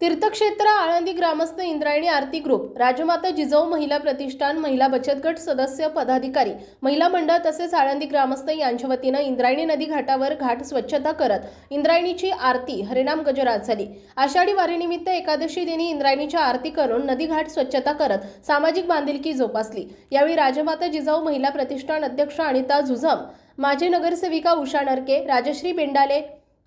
तीर्थक्षेत्र आळंदी ग्रामस्थ इंद्रायणी आरती ग्रुप राजमाता जिजाऊ महिला प्रतिष्ठान महिला बचत गट सदस्य पदाधिकारी महिला मंडळ तसेच आळंदी ग्रामस्थ यांच्या वतीनं इंद्रायणी नदी घाटावर घाट स्वच्छता करत इंद्रायणीची आरती हरिनाम गजरात झाली. आषाढी वारीनिमित्त एकादशी दिनी इंद्रायणीच्या आरती करून नदी घाट स्वच्छता करत सामाजिक बांधिलकी जोपासली. यावेळी राजमाता जिजाऊ महिला प्रतिष्ठान अध्यक्ष अनिता झुझम माजी नगरसेविका उषा नरके राजश्री बेंडाले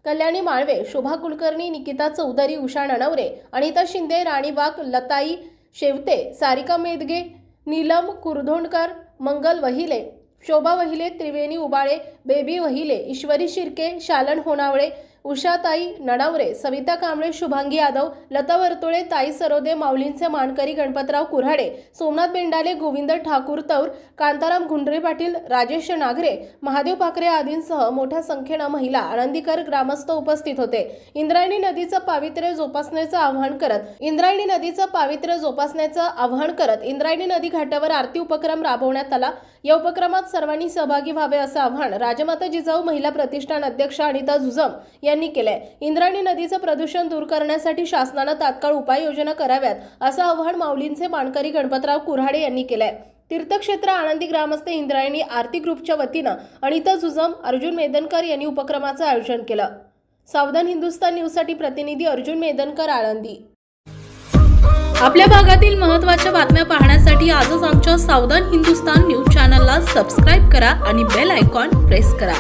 कल्याणी माळवे शोभा कुलकर्णी निकिता चौधरी उषा ननवरे अनिता शिंदे राणी वाघ लताई शेवते सारिका मेदगे नीलम कुरधोंडकर मंगल वहिले शोभा वहिले त्रिवेणी उबाळे बेबी वहिले ईश्वरी शिर्के शालन होनावळे उषाताई नणावरे सविता कांबळे शुभांगी यादव लता वर्तुळे ताई सरोदे माऊलींचे मानकरी गणपतराव कुऱ्हाडे सोमनाथ बेंडाले गोविंद ठाकूर तौर कांताराम घुंडरे पाटील राजेश नागरे महादेव पाकरे आदींसह मोठ्या संख्येनं महिला आनंदीकर ग्रामस्थ उपस्थित होते. इंद्रायणी नदीचं पावित्र्य जोपासण्याचं आवाहन करत इंद्रायणी नदीचं पावित्र्य जोपासण्याचं आवाहन करत इंद्रायणी नदी घाटावर आरती उपक्रम राबवण्यात आला. या उपक्रमात सर्वांनी सहभागी व्हावे असं आवाहन राजमाता जिजाऊ महिला प्रतिष्ठान अध्यक्ष अनिता जुजम यांनी केलंय. इंद्रायणी नदीचं प्रदूषण दूर करण्यासाठी शासनानं तात्काळ उपाययोजना कराव्यात असं आव्हान माऊलींचे मानकरी गणपतराव कुऱ्हाडे यांनी केलंय. तीर्थक्षेत्र आनंदी ग्रामस्थ इंद्रायणी आरती ग्रुपच्या वतीनं अनिता जुजम अर्जुन मेदनकर यांनी उपक्रमाचं आयोजन केलं. सावधान हिंदुस्तान न्यूजसाठी प्रतिनिधी अर्जुन मेदनकर आळंदी. आपल्या भागातील महत्त्वाच्या बातम्या पाहण्यासाठी आजच आमच्या सावधान हिंदुस्तान न्यूज चॅनलला सबस्क्राईब करा आणि बेल आयकॉन प्रेस करा.